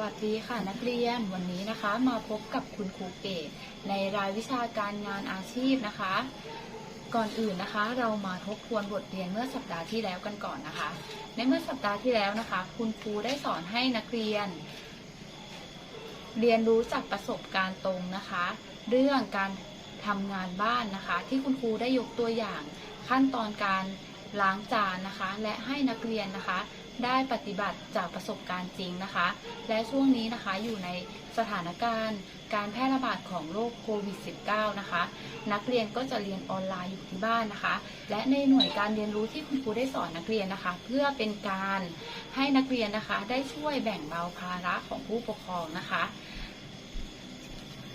วัสดีค่ะนักเรียนวันนี้นะคะมาพบกับคุณครูเกตในรายวิชาการงานอาชีพนะคะ ก่อนอื่นนะคะ เรามาทบทวนบทเรียนเมื่อสัปดาห์ที่แล้วกันก่อนนะคะ ในเมื่อสัปดาห์ที่แล้วนะคะ คุณครูได้สอนให้นักเรียน เรียนรู้จากประสบการณ์ตรงนะคะ เรื่องการทำงานบ้านนะคะ ที่คุณครูได้ยกตัวอย่างขั้นตอนการล้างจานนะคะ และให้นักเรียนนะคะ ได้ปฏิบัติจากประสบการณ์จริงนะคะ และช่วงนี้นะคะอยู่ในสถานการณ์การแพร่ระบาดของโรคโควิด -19 นะคะ นักเรียนก็จะเรียนออนไลน์อยู่ที่บ้านนะคะ และในหน่วยการเรียนรู้ที่คุณครูได้สอนนักเรียนนะคะ เพื่อเป็นการให้นักเรียนนะคะ ได้ช่วยแบ่งเบาภาระของผู้ปกครองนะคะ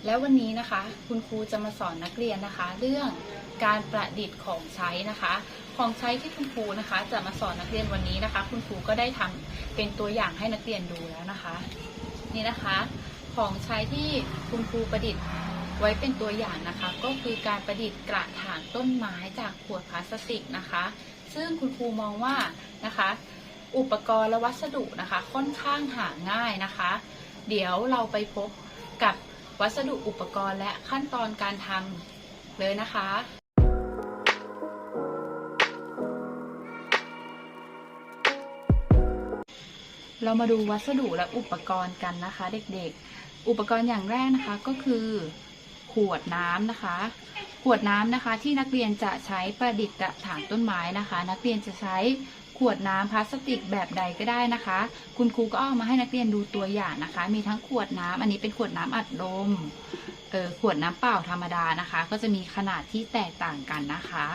แล้ววันนี้นะคะคุณครูจะมาสอนนักเรียนนะคะ เรื่องการประดิษฐ์ของใช้นะคะ ของใช้ที่คุณครูนะคะ จะมาสอนนักเรียนวันนี้นะคะ คุณครูก็ได้ทำเป็นตัวอย่างให้นักเรียนดูแล้วนะคะ นี่นะคะ ของใช้ที่คุณครูประดิษฐ์ไว้เป็นตัวอย่างนะคะ ก็คือการประดิษฐ์กระถางต้นไม้จากขวดพลาสติกนะคะ ซึ่งคุณครูมองว่านะคะ อุปกรณ์และวัสดุนะคะ ค่อนข้างหาง่ายนะคะ เดี๋ยวเราไปพบกับ วัสดุอุปกรณ์และขั้นตอนการทำเลยนะคะเรามาดูวัสดุและอุปกรณ์กันนะคะ เด็กๆ อุปกรณ์อย่างแรกนะคะก็คือ ขวดน้ำนะคะ ขวดน้ำนะคะที่นักเรียนจะใช้ประดิษฐ์กระถางต้นไม้นะคะ นักเรียนจะใช้ ขวดน้ำพลาสติกแบบใดก็ได้นะคะ คุณครูก็เอามาให้นักเรียนดูตัวอย่างนะคะ มีทั้งขวดน้ำอันนี้เป็นขวดน้ำอัดลมเออขวดน้ำเปล่าธรรมดานะคะ ก็จะมีขนาดที่แตกต่างกันนะคะ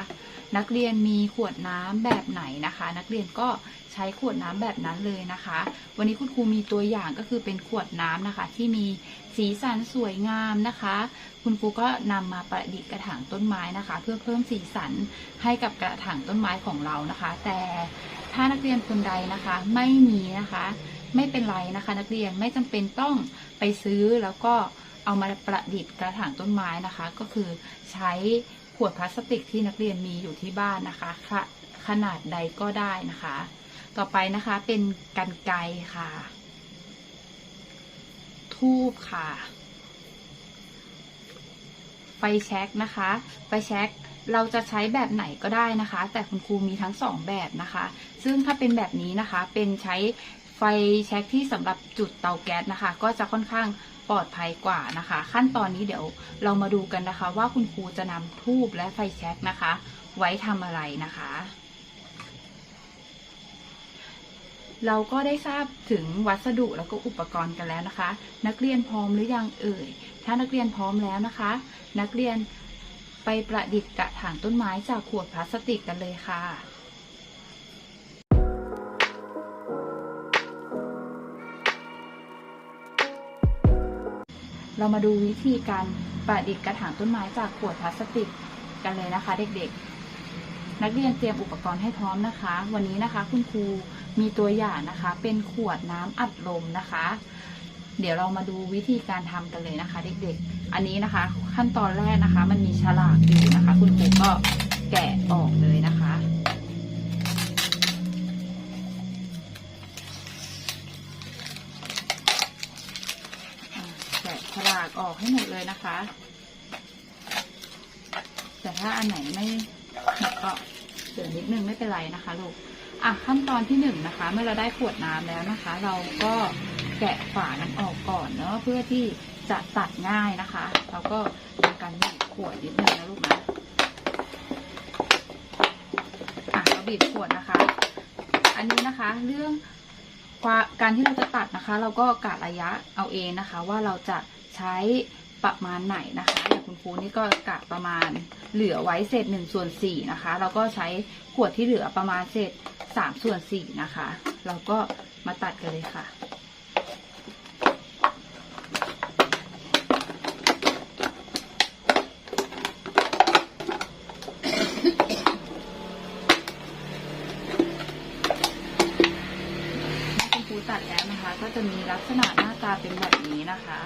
นักเรียนมีขวดน้ำแบบไหนนะคะ นักเรียนก็ใช้ขวดน้ำแบบนั้นเลยนะคะ วันนี้คุณครูมีตัวอย่างก็คือเป็นขวดน้ำนะคะ ที่มีสีสันสวยงามนะคะ คุณครูก็นำมาประดิษฐ์กระถางต้นไม้นะคะ เพื่อเพิ่มสีสันให้กับกระถางต้นไม้ของเรานะคะ แต่ ถ้านักเรียนคนใดนะคะ ไม่มีนะคะ ไม่เป็นไรนะคะ นักเรียนไม่จำเป็นต้องไปซื้อแล้วก็เอามาประดิษฐ์กระถางต้นไม้นะคะ ก็คือใช้ขวดพลาสติกที่นักเรียนมีอยู่ที่บ้านนะคะขขนาดใดก็ได้นะคะ ต่อไปนะคะเป็นกันไกค่ะ ทูบค่ะ ไฟแช็กนะคะ ไฟแช็ก เราจะใช้แบบไหนก็ได้นะคะ แต่คุณครูมีทั้งสองแบบนะคะ ซึ่งถ้าเป็นแบบนี้นะคะเป็นใช้ไฟแช็กที่สำหรับจุดเตาแก๊สนะคะ ก็จะค่อนข้างปลอดภัยกว่านะคะ ขั้นตอนนี้เดี๋ยวเรามาดูกันนะคะ ว่าคุณครูจะนำทูบและไฟแช็กนะคะ ไว้ทำอะไรนะคะ เราก็ได้ทราบถึงวัสดุแล้วก็อุปกรณ์กันแล้วนะคะ นักเรียนพร้อมหรือยังเอ่ย ถ้านักเรียนพร้อมแล้วนะคะ นักเรียน ไปประดิษฐ์กระถางต้นไม้จากขวดพลาสติกกันเลยค่ะเรามาดูวิธีการประดิษฐ์กระถางต้นไม้จากขวดพลาสติกกันเลยนะคะ เด็กๆ นักเรียนเตรียมอุปกรณ์ให้พร้อมนะคะ วันนี้นะคะคุณครูมีตัวอย่างนะคะ เป็นขวดน้ำอัดลมนะคะ เดี๋ยวเรามาดูวิธีการทำกันเลยนะคะ เด็กๆ อันนี้นะคะ ขั้นตอนแรกนะคะ มันมีฉลากอยู่นะคะ คุณครูก็แกะออกเลยนะคะ แกะฉลากออกให้หมดเลยนะคะ แต่ถ้าอันไหนไม่หมดก็เดี๋ยวนิดนึงไม่เป็นไรนะคะลูกอะขั้นตอนที่หนึ่งนะคะ เมื่อเราได้ขวดน้ำแล้วนะคะ เราก็ แกะฝานั้นออกก่อนเนาะเพื่อที่จะตัดง่ายนะคะเราก็ทำการบีบขวดนิดนึงนะลูกนะอะเราบีบขวดนะคะ อันนี้นะคะเรื่องการที่เราจะตัดนะคะ เราก็กะระยะเอาเองนะคะ ว่าเราจะใช้ประมาณไหนนะคะอย่างคุณครูนี่ก็กะประมาณเหลือไว้เศษหนึ่งส่วนสี่นะคะ เราก็ใช้ขวดที่เหลือประมาณเศษสามส่วนสี่นะคะ เราก็มาตัดกันเลยค่ะ นะคะ ก็จะมีลักษณะหน้าตาเป็นแบบนี้นะคะ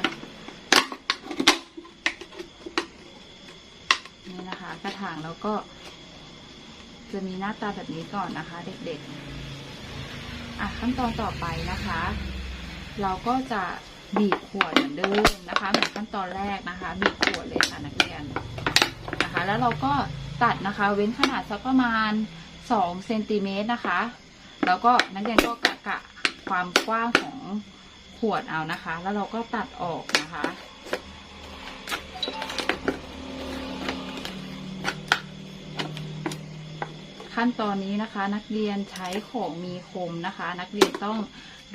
นี่นะคะ กระถางแล้วก็ จะมีหน้าตาแบบนี้ก่อนนะคะ เด็กๆอะขั้นตอนต่อไปนะคะ เราก็จะบีบขวดเหมือนเดิมนะคะ เหมือนขั้นตอนแรกนะคะบีบขวดเลยค่ะนักเรียนนะคะ แล้วเราก็ตัดนะคะ เว้นขนาดสักประมาณ2เซนติเมตรนะคะ แล้วก็นักเรียนก็กะกะ ความกว้างของขวดเอานะคะ แล้วเราก็ตัดออกนะคะ ขั้นตอนนี้นะคะ นักเรียนใช้ของมีคมนะคะ นักเรียนต้อง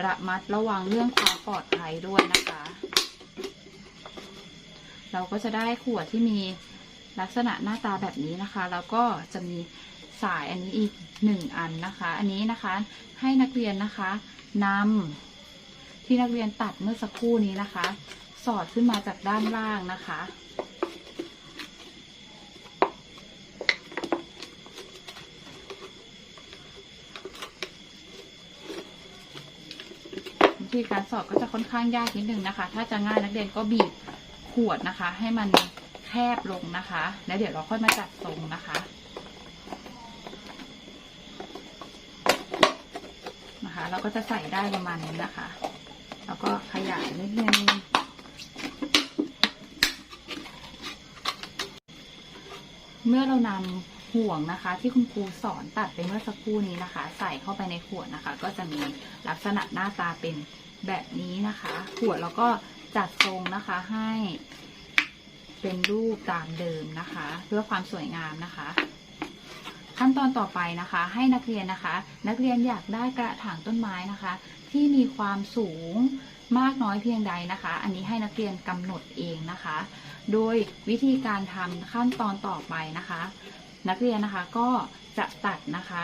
ระมัดระวังเรื่องความปลอดภัยด้วยนะคะ เราก็จะได้ขวดที่มีลักษณะหน้าตาแบบนี้นะคะ แล้วก็จะมี สายอันนี้อีกหนึ่งอันนะคะ อันนี้นะคะให้นักเรียนนะคะนำที่นักเรียนตัดเมื่อสักครู่นี้นะคะ สอดขึ้นมาจากด้านล่างนะคะ วิธีการสอดก็จะค่อนข้างยากนิดนึงนะคะ ถ้าจะง่ายนักเรียนก็บีบขวดนะคะ ให้มันแคบลงนะคะ แล้วเดี๋ยวเราค่อยมาจัดทรงนะคะ นะคะ เราก็จะใส่ได้ประมาณนี้นะคะ แล้วก็ขยายนิดนึงเมื่อเรานำห่วงนะคะ ที่คุณครูสอนตัดไปเมื่อสักครู่นี้นะคะ ใส่เข้าไปในขวดนะคะ ก็จะมีลักษณะหน้าตาเป็นแบบนี้นะคะ ขวดเราก็จัดทรงนะคะให้เป็นรูปตามเดิมนะคะ เพื่อความสวยงามนะคะ ขั้นตอนต่อไปนะคะ ให้นักเรียนนะคะ นักเรียนอยากได้กระถางต้นไม้นะคะ ที่มีความสูงมากน้อยเพียงใดนะคะ อันนี้ให้นักเรียนกำหนดเองนะคะ โดยวิธีการทำขั้นตอนต่อไปนะคะ นักเรียนนะคะก็จะตัดนะคะ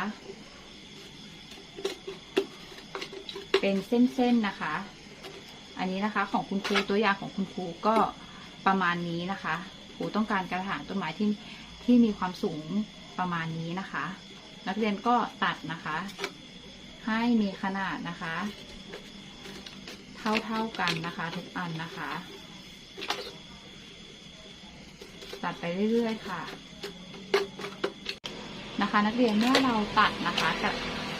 เป็นเส้นๆนะคะ อันนี้นะคะของคุณครูตัวอย่างของคุณครูก็ประมาณนี้นะคะครูต้องการกระถางต้นไม้ที่ที่มีความสูง ประมาณนี้นะคะ นักเรียนก็ตัดนะคะ ให้มีขนาดนะคะ เท่าๆกันนะคะ ทุกอันนะคะ ตัดไปเรื่อยๆค่ะนะคะ นักเรียนเมื่อเราตัดนะคะกับ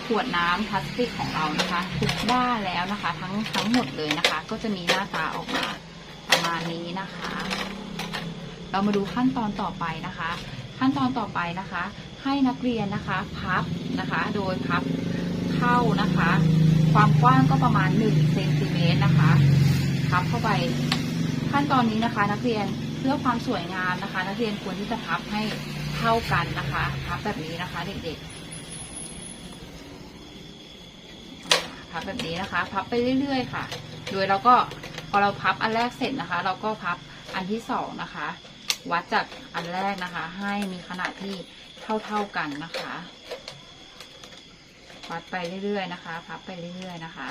ขวดน้ำพลาสติกของเรานะคะทุกด้านแล้วนะคะ ทั้งทั้งหมดเลยนะคะ ก็จะมีหน้าตาออกมาประมาณนี้นะคะ เรามาดูขั้นตอนต่อไปนะคะ ขั้นตอนต่อไปนะคะ ให้นักเรียนนะคะพับนะคะ โดยพับเข้านะคะ ความกว้างก็ประมาณ1เซนติเมตรนะคะพับเข้าไป ขั้นตอนนี้นะคะ นักเรียนเพื่อความสวยงามนะคะ นักเรียนควรที่จะพับให้เท่ากันนะคะพับแบบนี้นะคะ เด็กๆพับแบบนี้นะคะ พับไปเรื่อย ๆ ค่ะ โดยเราก็พอเราพับอันแรกเสร็จนะคะ เราก็พับอันที่สองนะคะ วัดจากอันแรกนะคะ ให้มีขนาดที่เท่าๆกันนะคะ วัดไปเรื่อยๆนะคะพับไปเรื่อยๆนะคะ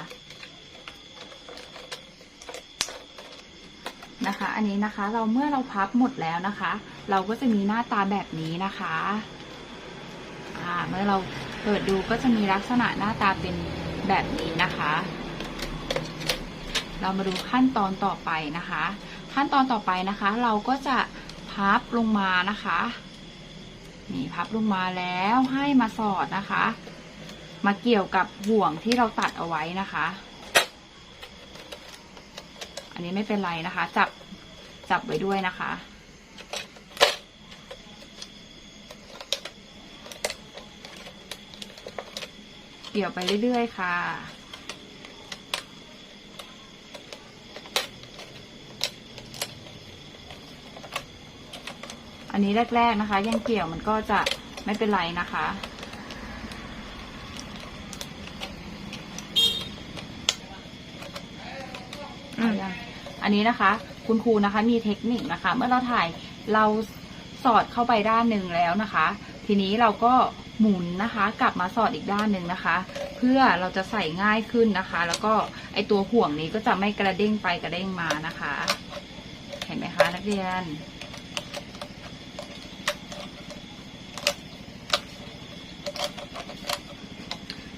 นะคะ อันนี้นะคะเราเมื่อเราพับหมดแล้วนะคะ เราก็จะมีหน้าตาแบบนี้นะคะอ่าเมื่อเราเปิดดูก็จะมีลักษณะหน้าตาเป็นแบบนี้นะคะ เรามาดูขั้นตอนต่อไปนะคะ ขั้นตอนต่อไปนะคะ เราก็จะ พับลงมานะคะนี่พับลงมาแล้วให้มาสอดนะคะ มาเกี่ยวกับห่วงที่เราตัดเอาไว้นะคะ อันนี้ไม่เป็นไรนะคะ จับจับไว้ด้วยนะคะ เกี่ยวไปเรื่อยๆค่ะ อันนี้แรก ๆนะคะ ยังเกี่ยวมันก็จะไม่เป็นไรนะคะ อันนี้นะคะ คุณครูนะคะมีเทคนิคนะคะ เมื่อเราถ่ายเราสอดเข้าไปด้านหนึ่งแล้วนะคะ ทีนี้เราก็หมุนนะคะ กลับมาสอดอีกด้านหนึ่งนะคะ เพื่อเราจะใส่ง่ายขึ้นนะคะ แล้วก็ไอตัวห่วงนี้ก็จะไม่กระเด้งไปกระเด้งมานะคะ เห็นไหมคะนักเรียน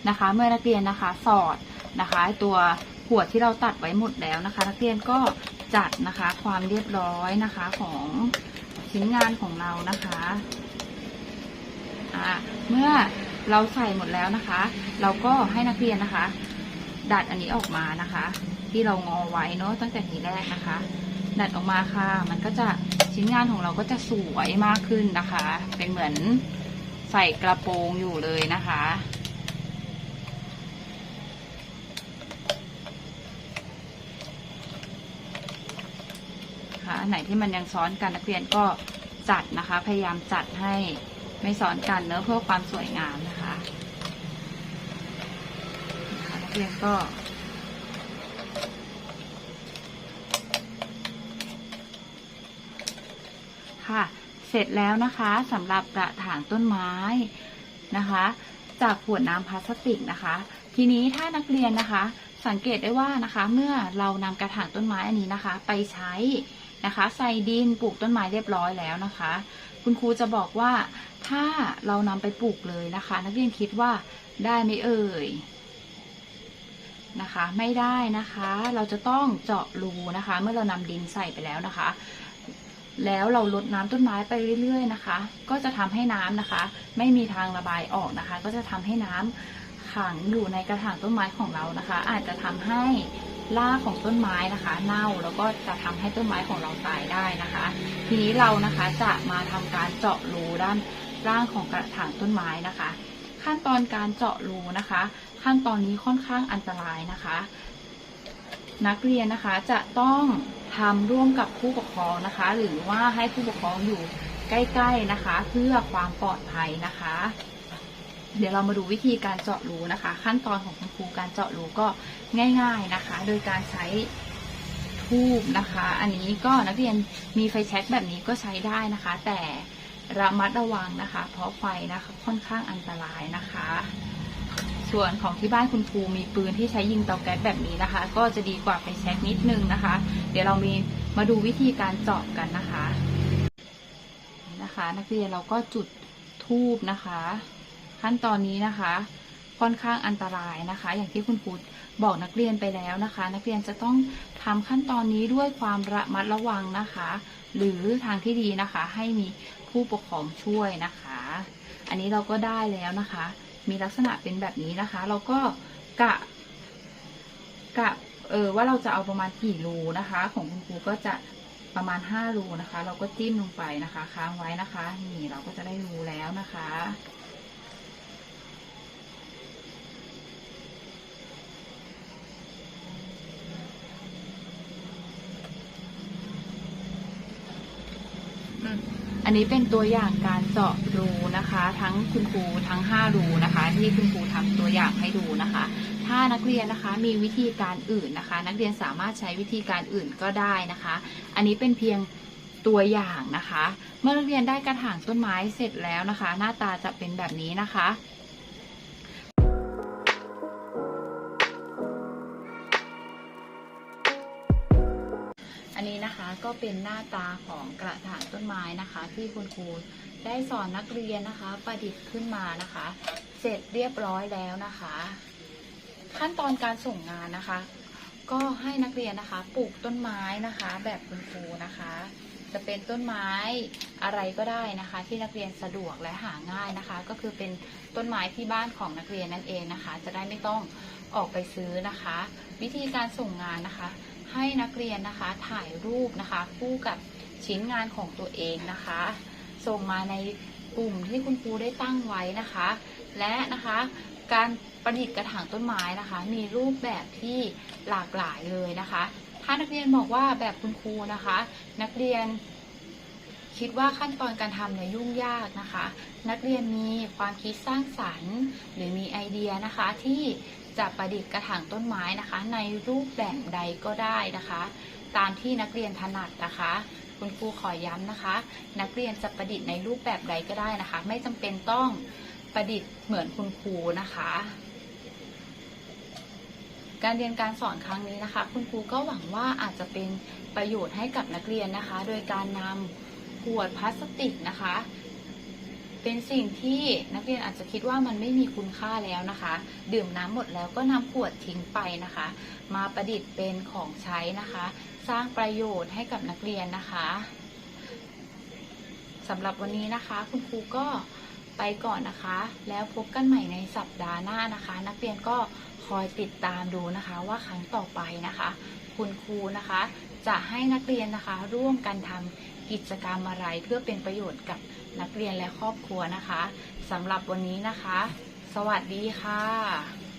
นะคะ เมื่อนักเรียนนะคะสอดนะคะตัวขวดที่เราตัดไว้หมดแล้วนะคะ นักเรียนก็จัดนะคะความเรียบร้อยนะคะของชิ้นงานของเรานะคะอ่าเมื่อเราใส่หมดแล้วนะคะ เราก็ให้นักเรียนนะคะ ดัดอันนี้ออกมานะคะ ที่เรางอไว้เนาะตั้งแต่ทีแรกนะคะ ดัดออกมาค่ะ มันก็จะชิ้นงานของเราก็จะสวยมากขึ้นนะคะ เป็นเหมือนใส่กระโปรงอยู่เลยนะคะ อันไหนที่มันยังซ้อนกันนักเรียนก็จัดนะคะ พยายามจัดให้ไม่ซ้อนกันเนอะเพื่อความสวยงามนะคะนะคะนักเรียนก็ค่ะเสร็จแล้วนะคะสำหรับกระถางต้นไม้นะคะ จากขวดน้ำพลาสติกนะคะ ทีนี้ถ้านักเรียนนะคะ สังเกตได้ว่านะคะ เมื่อเรานำกระถางต้นไม้อันนี้นะคะ ไปใช้ นะคะ ใส่ดินปลูกต้นไม้เรียบร้อยแล้วนะคะ คุณครูจะบอกว่าถ้าเรานำไปปลูกเลยนะคะ นักเรียนคิดว่าได้ไหมเอ่ยนะคะ ไม่ได้นะคะ เราจะต้องเจาะรูนะคะ เมื่อเรานำดินใส่ไปแล้วนะคะ แล้วเราลดน้ำต้นไม้ไปเรื่อย ๆ นะคะ ก็จะทำให้น้ำนะคะ ไม่มีทางระบายออกนะคะ ก็จะทำให้น้ำขังอยู่ในกระถางต้นไม้ของเรานะคะ อาจจะทำให้ รากของต้นไม้นะคะ เน่าแล้วก็จะทำให้ต้นไม้ของเราตายได้นะคะ ทีนี้เรานะคะจะมาทำการเจาะรูด้านล่างของกระถางต้นไม้นะคะ ขั้นตอนการเจาะรูนะคะ ขั้นตอนนี้ค่อนข้างอันตรายนะคะ นักเรียนนะคะจะต้องทำร่วมกับผู้ปกครองนะคะ หรือว่าให้ผู้ปกครองอยู่ใกล้ ๆนะคะ เพื่อความปลอดภัยนะคะ เดี๋ยวเรามาดูวิธีการเจาะรูนะคะ ขั้นตอนของคุณครูการเจาะรูก็ง่าย ๆนะคะ โดยการใช้ทูบนะคะ อันนี้ก็นักเรียนมีไฟแช็กแบบนี้ก็ใช้ได้นะคะ แต่ระมัดระวังนะคะ เพราะไฟนะคะค่อนข้างอันตรายนะคะ ส่วนของที่บ้านคุณครูมีปืนที่ใช้ยิงเตาแก๊สแบบนี้นะคะ ก็จะดีกว่าไฟแช็กนิดนึงนะคะ เดี๋ยวเรามีมาดูวิธีการเจาะกันนะคะนะคะ นักเรียนเราก็จุดทูบนะคะ ขั้นตอนนี้นะคะค่อนข้างอันตรายนะคะ อย่างที่คุณครูบอกนักเรียนไปแล้วนะคะ นักเรียนจะต้องทำขั้นตอนนี้ด้วยความระมัดระวังนะคะ หรือทางที่ดีนะคะ ให้มีผู้ปกครองช่วยนะคะ อันนี้เราก็ได้แล้วนะคะ มีลักษณะเป็นแบบนี้นะคะ เราก็กะกะเออว่าเราจะเอาประมาณกี่รูนะคะ ของคุณครูก็จะประมาณห้ารูนะคะ เราก็จิ้มลงไปนะคะ ค้างไว้นะคะ นี่เราก็จะได้รูแล้วนะคะ อันนี้เป็นตัวอย่างการเจาะรูนะคะ ทั้งคุณครูทั้ง 5 รูนะคะ ที่คุณครูทำตัวอย่างให้ดูนะคะ ถ้านักเรียนนะคะมีวิธีการอื่นนะคะ นักเรียนสามารถใช้วิธีการอื่นก็ได้นะคะ อันนี้เป็นเพียงตัวอย่างนะคะ เมื่อนักเรียนได้กระถางต้นไม้เสร็จแล้วนะคะ หน้าตาจะเป็นแบบนี้นะคะ นะคะ ก็เป็นหน้าตาของกระถางต้นไม้นะคะ ที่คุณครูได้สอนนักเรียนนะคะ ประดิษฐ์ขึ้นมานะคะ เสร็จเรียบร้อยแล้วนะคะ ขั้นตอนการส่งงานนะคะ ก็ให้นักเรียนนะคะ ปลูกต้นไม้นะคะ แบบคุณครูนะคะ จะเป็นต้นไม้อะไรก็ได้นะคะ ที่นักเรียนสะดวกและหาง่ายนะคะ ก็คือเป็นต้นไม้ที่บ้านของนักเรียนนั่นเองนะคะ จะได้ไม่ต้องออกไปซื้อนะคะ วิธีการส่งงานนะคะ ให้นักเรียนนะคะถ่ายรูปนะคะ คู่กับชิ้นงานของตัวเองนะคะ ส่งมาในกลุ่มที่คุณครูได้ตั้งไว้นะคะ และนะคะการประดิษฐ์กระถางต้นไม้นะคะ มีรูปแบบที่หลากหลายเลยนะคะ ถ้านักเรียนบอกว่าแบบคุณครูนะคะ นักเรียนคิดว่าขั้นตอนการทำเนี่ยยุ่งยากนะคะ นักเรียนมีความคิดสร้างสรรค์ หรือมีไอเดียนะคะที่ จะประดิษฐ์กระถางต้นไม้นะคะ ในรูปแบบใดก็ได้นะคะ ตามที่นักเรียนถนัดนะคะ คุณครูขอย้ำนะคะ นักเรียนจะประดิษฐ์ในรูปแบบใดก็ได้นะคะ ไม่จำเป็นต้องประดิษฐ์เหมือนคุณครูนะคะ การเรียนการสอนครั้งนี้นะคะ คุณครูก็หวังว่าอาจจะเป็นประโยชน์ให้กับนักเรียนนะคะ โดยการนำขวดพลาสติกนะคะ เป็นสิ่งที่นักเรียนอาจจะคิดว่ามันไม่มีคุณค่าแล้วนะคะ ดื่มน้ำหมดแล้วก็นำขวดทิ้งไปนะคะ มาประดิษฐ์เป็นของใช้นะคะ สร้างประโยชน์ให้กับนักเรียนนะคะสำหรับวันนี้นะคะ คุณครูก็ไปก่อนนะคะ แล้วพบกันใหม่ในสัปดาห์หน้านะคะ นักเรียนก็คอยติดตามดูนะคะว่าครั้งต่อไปนะคะ คุณครูนะคะ จะให้นักเรียนนะคะร่วมกันทำ กิจกรรมอะไรเพื่อเป็นประโยชน์กับนักเรียนและครอบครัวนะคะสำหรับวันนี้นะคะ สวัสดีค่ะ